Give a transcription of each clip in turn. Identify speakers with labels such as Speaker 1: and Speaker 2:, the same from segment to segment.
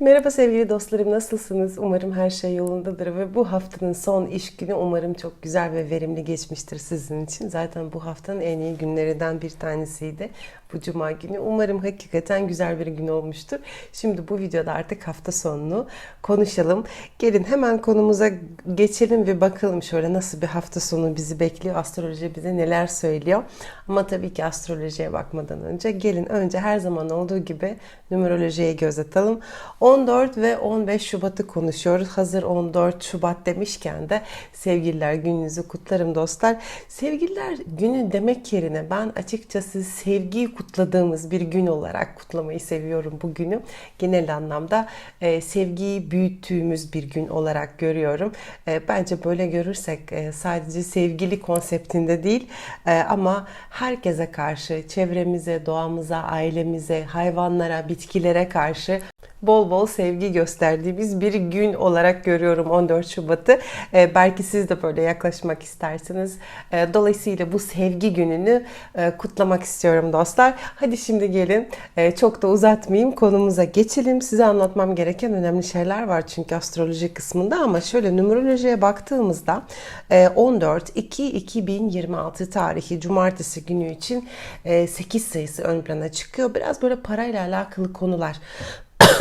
Speaker 1: Merhaba sevgili dostlarım nasılsınız? Umarım her şey yolundadır ve bu haftanın son iş günü umarım çok güzel ve verimli geçmiştir sizin için. Zaten bu haftanın en iyi günlerinden bir tanesiydi bu cuma günü. Umarım hakikaten güzel bir gün olmuştur. Şimdi bu videoda artık hafta sonunu konuşalım. Gelin hemen konumuza geçelim ve bakalım şöyle nasıl bir hafta sonu bizi bekliyor. Astroloji bize neler söylüyor. Ama tabii ki astrolojiye bakmadan önce gelin önce her zaman olduğu gibi numerolojiye göz atalım. 14 ve 15 Şubat'ı konuşuyoruz. Hazır 14 Şubat demişken de sevgililer gününüzü kutlarım dostlar. Sevgililer günü demek yerine ben açıkçası sevgiyi kutladığımız bir gün olarak kutlamayı seviyorum bu günü. Genel anlamda e, sevgiyi büyüttüğümüz bir gün olarak görüyorum. E, bence böyle görürsek e, sadece sevgili konseptinde değil e, ama herkese karşı, çevremize, doğamıza, ailemize, hayvanlara, bitkilere karşı bol bol sevgi gösterdiğimiz bir gün olarak görüyorum 14 Şubat'ı. E, belki siz de böyle yaklaşmak istersiniz. E, dolayısıyla bu sevgi gününü e, kutlamak istiyorum dostlar. Hadi şimdi gelin e, çok da uzatmayayım konumuza geçelim. Size anlatmam gereken önemli şeyler var çünkü astroloji kısmında ama şöyle numerolojiye baktığımızda e, 14 2 2026 tarihi cumartesi günü için e, 8 sayısı ön plana çıkıyor. Biraz böyle parayla alakalı konular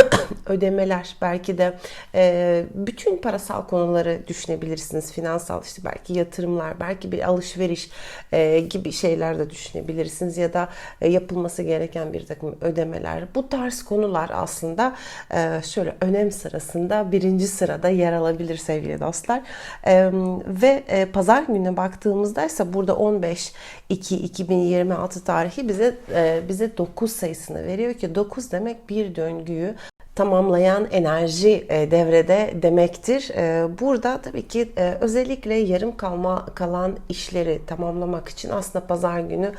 Speaker 1: ödemeler belki de e, bütün parasal konuları düşünebilirsiniz. Finansal işte belki yatırımlar belki bir alışveriş e, gibi şeyler de düşünebilirsiniz ya da e, yapılması gereken bir takım ödemeler. Bu tarz konular aslında e, şöyle önem sırasında birinci sırada yer alabilir sevgili dostlar. E, ve e, pazar gününe baktığımızda ise burada 15 2 2026 tarihi bize e, bize 9 sayısını veriyor ki 9 demek bir döngüyü tamamlayan enerji e, devrede demektir. E, burada tabii ki e, özellikle yarım kalma kalan işleri tamamlamak için aslında pazar günü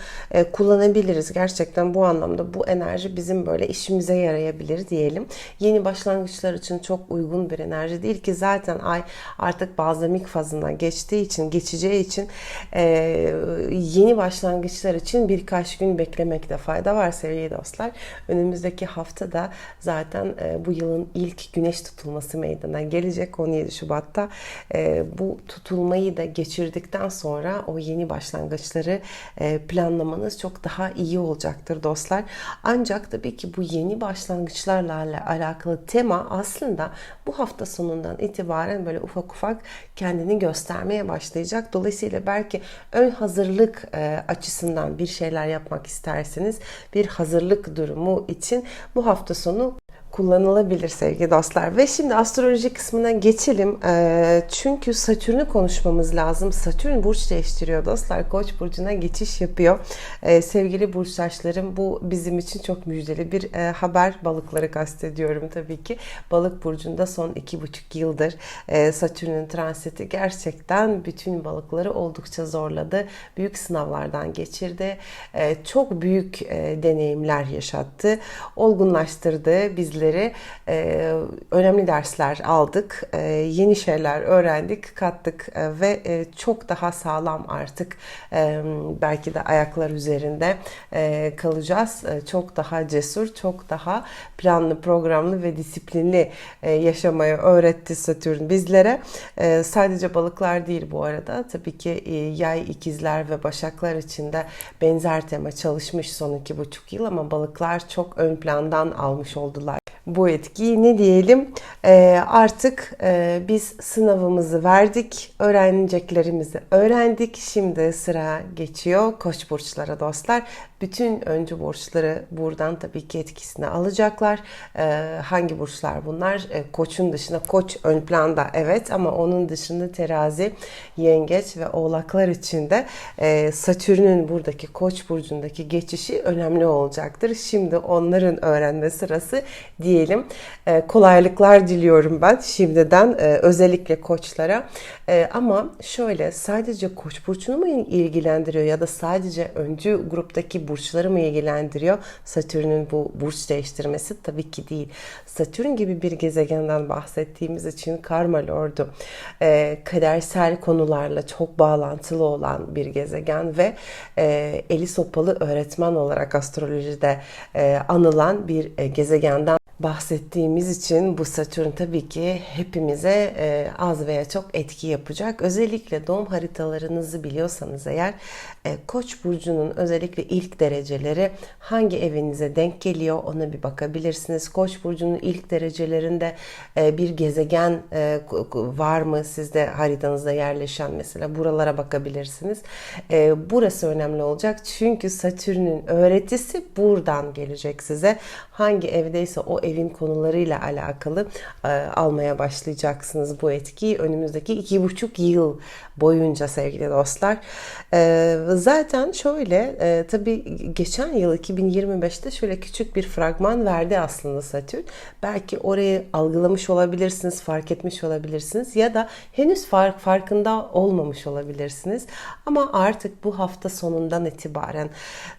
Speaker 1: kullanabiliriz. Gerçekten bu anlamda bu enerji bizim böyle işimize yarayabilir diyelim. Yeni başlangıçlar için çok uygun bir enerji değil ki zaten ay artık bazlamik fazına geçtiği için, geçeceği için yeni başlangıçlar için birkaç gün beklemekte fayda var sevgili dostlar. Önümüzdeki hafta da zaten bu yılın ilk güneş tutulması meydana gelecek 17 Şubat'ta. E, bu tutulmayı da geçirdikten sonra o yeni başlangıçları e, planlamanız çok daha iyi olacaktır dostlar. Ancak tabii ki bu yeni başlangıçlarla alakalı tema aslında bu hafta sonundan itibaren böyle ufak ufak kendini göstermeye başlayacak. Dolayısıyla belki ön hazırlık açısından bir şeyler yapmak isterseniz bir hazırlık durumu için bu hafta sonu kullanılabilir sevgili dostlar. Ve şimdi astroloji kısmına geçelim. E, çünkü Satürn'ü konuşmamız lazım. Satürn burç değiştiriyor dostlar. Koç burcuna geçiş yapıyor. E, sevgili burçtaşlarım bu bizim için çok müjdeli bir e, haber. Balıkları kastediyorum tabii ki. Balık burcunda son iki buçuk yıldır e, Satürn'ün transiti gerçekten bütün balıkları oldukça zorladı. Büyük sınavlardan geçirdi. E, çok büyük e, deneyimler yaşattı. Olgunlaştırdı bizleri bizleri e, önemli dersler aldık, e, yeni şeyler öğrendik, kattık e, ve e, çok daha sağlam artık e, belki de ayaklar üzerinde e, kalacağız. E, çok daha cesur, çok daha planlı, programlı ve disiplinli e, yaşamayı öğretti Satürn bizlere. E, sadece balıklar değil bu arada. Tabii ki e, yay, ikizler ve başaklar için de benzer tema çalışmış son iki buçuk yıl ama balıklar çok ön plandan almış oldular bu etkiyi ne diyelim e, artık e, biz sınavımızı verdik öğreneceklerimizi öğrendik şimdi sıra geçiyor koç burçlara dostlar bütün öncü burçları buradan tabii ki etkisini alacaklar. Ee, hangi burçlar bunlar? Ee, koçun dışında koç ön planda evet ama onun dışında terazi, yengeç ve oğlaklar için de e, Satürn'ün buradaki koç burcundaki geçişi önemli olacaktır. Şimdi onların öğrenme sırası diyelim. E, kolaylıklar diliyorum ben şimdiden e, özellikle koçlara. E, ama şöyle sadece koç burcunu mu ilgilendiriyor ya da sadece öncü gruptaki burçları mı ilgilendiriyor? Satürn'ün bu burç değiştirmesi tabii ki değil. Satürn gibi bir gezegenden bahsettiğimiz için Karma Lord'u e, kadersel konularla çok bağlantılı olan bir gezegen ve e, eli sopalı öğretmen olarak astrolojide anılan bir gezegenden bahsettiğimiz için bu Satürn tabii ki hepimize e, az veya çok etki yapacak. Özellikle doğum haritalarınızı biliyorsanız eğer e, Koç burcunun özellikle ilk dereceleri hangi evinize denk geliyor ona bir bakabilirsiniz. Koç burcunun ilk derecelerinde e, bir gezegen e, var mı sizde haritanızda yerleşen mesela buralara bakabilirsiniz. E, burası önemli olacak çünkü Satürn'ün öğretisi buradan gelecek size. Hangi evdeyse o evin konularıyla alakalı e, almaya başlayacaksınız bu etkiyi önümüzdeki iki buçuk yıl boyunca sevgili dostlar. E, zaten şöyle e, tabii geçen yıl 2025'te şöyle küçük bir fragman verdi aslında Satürn. Belki orayı algılamış olabilirsiniz, fark etmiş olabilirsiniz ya da henüz fark farkında olmamış olabilirsiniz. Ama artık bu hafta sonundan itibaren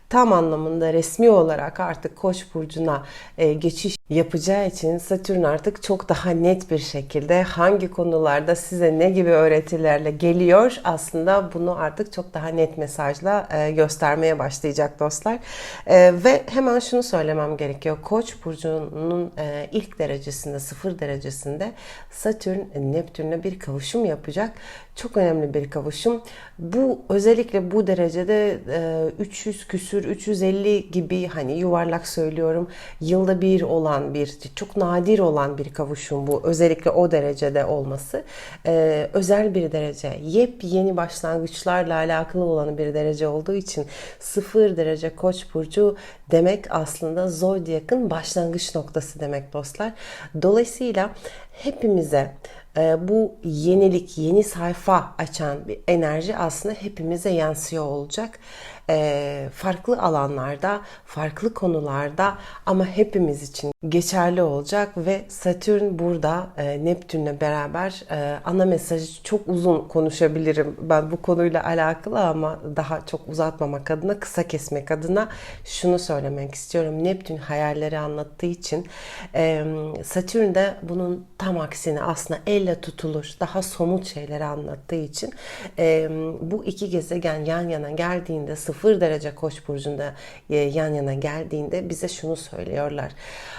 Speaker 1: tam anlamında resmi olarak artık Koç burcuna e, geçiş yapacağı için Satürn artık çok daha net bir şekilde hangi konularda size ne gibi öğretilerle geliyor aslında bunu artık çok daha net mesajla e, göstermeye başlayacak dostlar. E, ve hemen şunu söylemem gerekiyor. Koç burcunun e, ilk derecesinde sıfır derecesinde Satürn Neptün'le bir kavuşum yapacak. Çok önemli bir kavuşum. Bu özellikle bu derecede e, 300 küsür 350 gibi hani yuvarlak söylüyorum yılda bir olan bir çok nadir olan bir kavuşum bu. Özellikle o derecede olması. E, özel bir derece. Yepyeni başlangıçlarla alakalı olan bir derece olduğu için sıfır derece koç burcu demek aslında zodyakın başlangıç noktası demek dostlar. Dolayısıyla hepimize e, bu yenilik, yeni sayfa açan bir enerji aslında hepimize yansıyor olacak. E, farklı alanlarda, farklı konularda ama hepimiz için geçerli olacak ve Satürn burada e, Neptün'le beraber ana mesajı çok uzun konuşabilirim. Ben bu konuyla alakalı ama daha çok uzatmamak adına, kısa kesmek adına şunu söylemek istiyorum. Neptün hayalleri anlattığı için Satürn de bunun tam aksine aslında elle tutulur, daha somut şeyleri anlattığı için bu iki gezegen yan yana geldiğinde sıfır derece koç burcunda yan yana geldiğinde bize şunu söylüyorlar.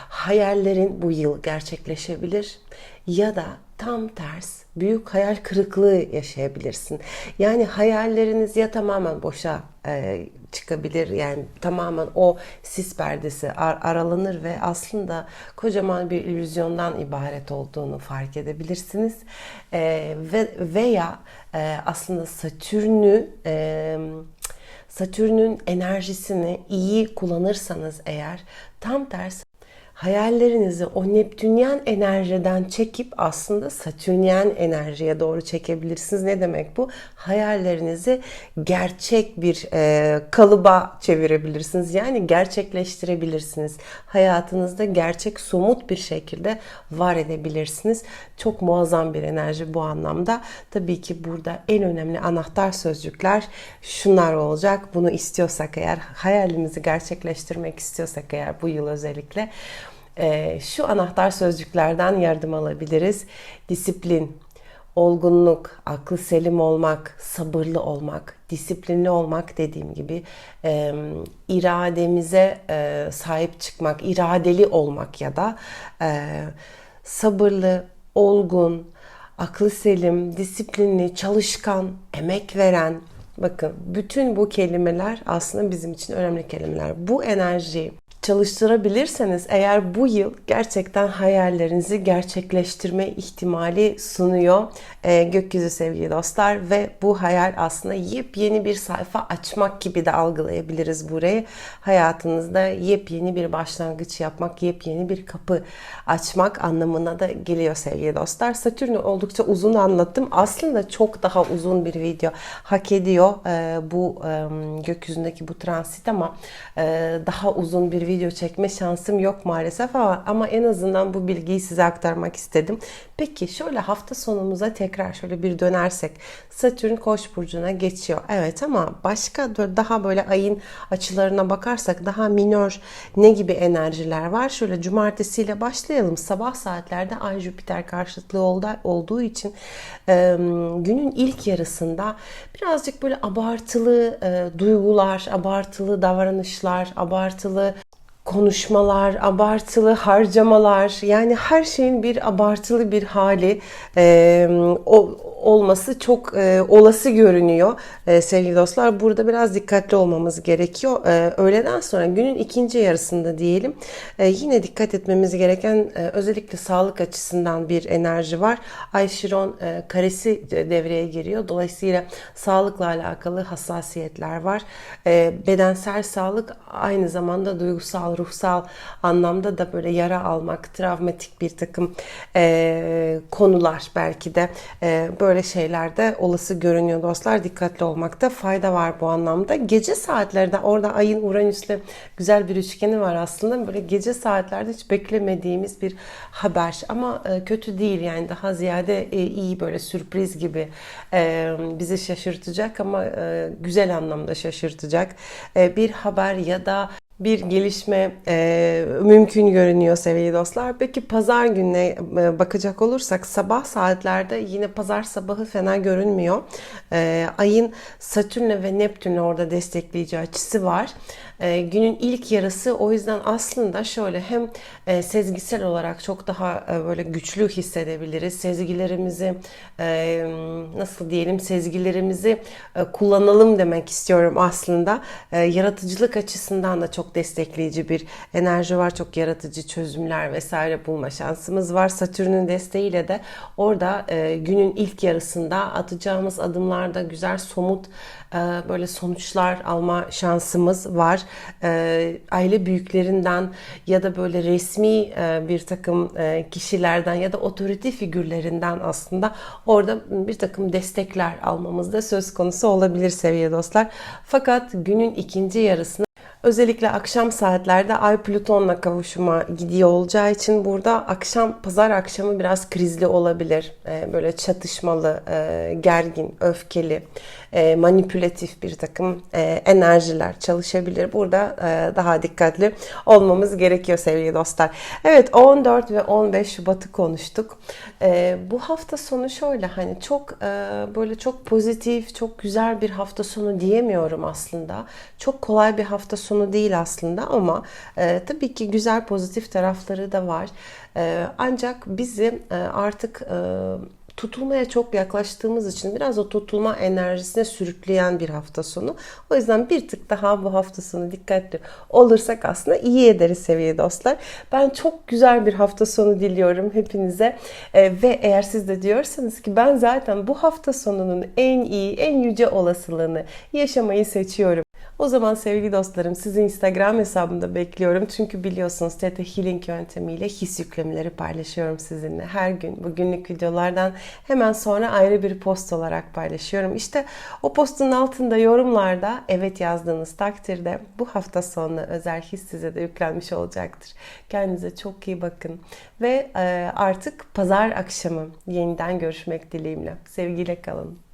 Speaker 1: Hayallerin bu yıl gerçekleşebilir ya da tam ters büyük hayal kırıklığı yaşayabilirsin. Yani hayalleriniz ya tamamen boşa e, çıkabilir yani tamamen o sis perdesi ar- aralanır ve aslında kocaman bir illüzyondan ibaret olduğunu fark edebilirsiniz. E, ve veya e, aslında Satürn'ü e, Satürn'ün enerjisini iyi kullanırsanız eğer tam tersi hayallerinizi o Neptünyen enerjiden çekip aslında Satürnyen enerjiye doğru çekebilirsiniz. Ne demek bu? Hayallerinizi gerçek bir e, kalıba çevirebilirsiniz. Yani gerçekleştirebilirsiniz. Hayatınızda gerçek somut bir şekilde var edebilirsiniz. Çok muazzam bir enerji bu anlamda. Tabii ki burada en önemli anahtar sözcükler şunlar olacak. Bunu istiyorsak eğer hayalimizi gerçekleştirmek istiyorsak eğer bu yıl özellikle şu anahtar sözcüklerden yardım alabiliriz. Disiplin, olgunluk, aklı selim olmak, sabırlı olmak, disiplinli olmak dediğim gibi irademize e, sahip çıkmak, iradeli olmak ya da e, sabırlı, olgun, aklı selim, disiplinli, çalışkan, emek veren, Bakın bütün bu kelimeler aslında bizim için önemli kelimeler. Bu enerjiyi çalıştırabilirseniz eğer bu yıl gerçekten hayallerinizi gerçekleştirme ihtimali sunuyor e, gökyüzü sevgili dostlar ve bu hayal aslında yepyeni bir sayfa açmak gibi de algılayabiliriz burayı. Hayatınızda yepyeni bir başlangıç yapmak, yepyeni bir kapı açmak anlamına da geliyor sevgili dostlar. Satürn'ü oldukça uzun anlattım. Aslında çok daha uzun bir video hak ediyor e, bu e, gökyüzündeki bu transit ama e, daha uzun bir video çekme şansım yok maalesef ama, ama en azından bu bilgiyi size aktarmak istedim. Peki şöyle hafta sonumuza tekrar şöyle bir dönersek Satürn Koç burcuna geçiyor. Evet ama başka daha böyle ayın açılarına bakarsak daha minör ne gibi enerjiler var? Şöyle cumartesiyle başlayalım. Sabah saatlerde Ay Jüpiter karşıtlığı olduğu için günün ilk yarısında birazcık böyle abartılı duygular, abartılı davranışlar, abartılı konuşmalar, abartılı harcamalar yani her şeyin bir abartılı bir hali e, o, olması çok e, olası görünüyor e, sevgili dostlar. Burada biraz dikkatli olmamız gerekiyor. E, öğleden sonra günün ikinci yarısında diyelim e, yine dikkat etmemiz gereken e, özellikle sağlık açısından bir enerji var. Ay Şiron e, karesi devreye giriyor. Dolayısıyla sağlıkla alakalı hassasiyetler var. E, bedensel sağlık aynı zamanda duygusal, ruhsal anlamda da böyle yara almak, travmatik bir takım e, konular belki de e, böyle şeylerde olası görünüyor dostlar. Dikkatli olmakta fayda var bu anlamda. Gece saatlerinde orada ayın Uranüs'le güzel bir üçgeni var aslında. Böyle gece saatlerde hiç beklemediğimiz bir haber ama e, kötü değil yani daha ziyade e, iyi böyle sürpriz gibi e, bizi şaşırtacak ama e, güzel anlamda şaşırtacak e, bir haber ya da bir gelişme e, mümkün görünüyor sevgili dostlar. Peki pazar gününe e, bakacak olursak sabah saatlerde yine pazar sabahı fena görünmüyor. E, ayın Satürn'le ve Neptün'le orada destekleyici açısı var. E, günün ilk yarısı o yüzden aslında şöyle hem e, sezgisel olarak çok daha e, böyle güçlü hissedebiliriz. Sezgilerimizi e, nasıl diyelim sezgilerimizi e, kullanalım demek istiyorum aslında. E, yaratıcılık açısından da çok destekleyici bir enerji var. Çok yaratıcı çözümler vesaire bulma şansımız var. Satürn'ün desteğiyle de orada e, günün ilk yarısında atacağımız adımlarda güzel somut e, böyle sonuçlar alma şansımız var. E, aile büyüklerinden ya da böyle resmi e, bir takım e, kişilerden ya da otorite figürlerinden aslında orada bir takım destekler almamız da söz konusu olabilir sevgili dostlar. Fakat günün ikinci yarısını Özellikle akşam saatlerde Ay Plüton'la kavuşuma gidiyor olacağı için burada akşam pazar akşamı biraz krizli olabilir. Ee, böyle çatışmalı, e, gergin, öfkeli, e, manipülatif bir takım e, enerjiler çalışabilir. Burada daha dikkatli olmamız gerekiyor sevgili dostlar. Evet 14 ve 15 Şubat'ı konuştuk. Bu hafta sonu şöyle hani çok böyle çok pozitif, çok güzel bir hafta sonu diyemiyorum aslında. Çok kolay bir hafta sonu sonu değil aslında ama e, tabii ki güzel pozitif tarafları da var. E, ancak bizi e, artık e, tutulmaya çok yaklaştığımız için biraz o tutulma enerjisine sürükleyen bir hafta sonu. O yüzden bir tık daha bu hafta sonu dikkatli olursak aslında iyi ederiz sevgili dostlar. Ben çok güzel bir hafta sonu diliyorum hepinize. Ee, ve eğer siz de diyorsanız ki ben zaten bu hafta sonunun en iyi, en yüce olasılığını yaşamayı seçiyorum. O zaman sevgili dostlarım sizi Instagram hesabımda bekliyorum. Çünkü biliyorsunuz Theta Healing yöntemiyle his yüklemeleri paylaşıyorum sizinle. Her gün bugünlük videolardan hemen sonra ayrı bir post olarak paylaşıyorum. İşte o postun altında yorumlarda evet yazdığınız takdirde bu hafta sonu özel his size de yüklenmiş olacaktır. Kendinize çok iyi bakın. Ve artık pazar akşamı yeniden görüşmek dileğimle. Sevgiyle kalın.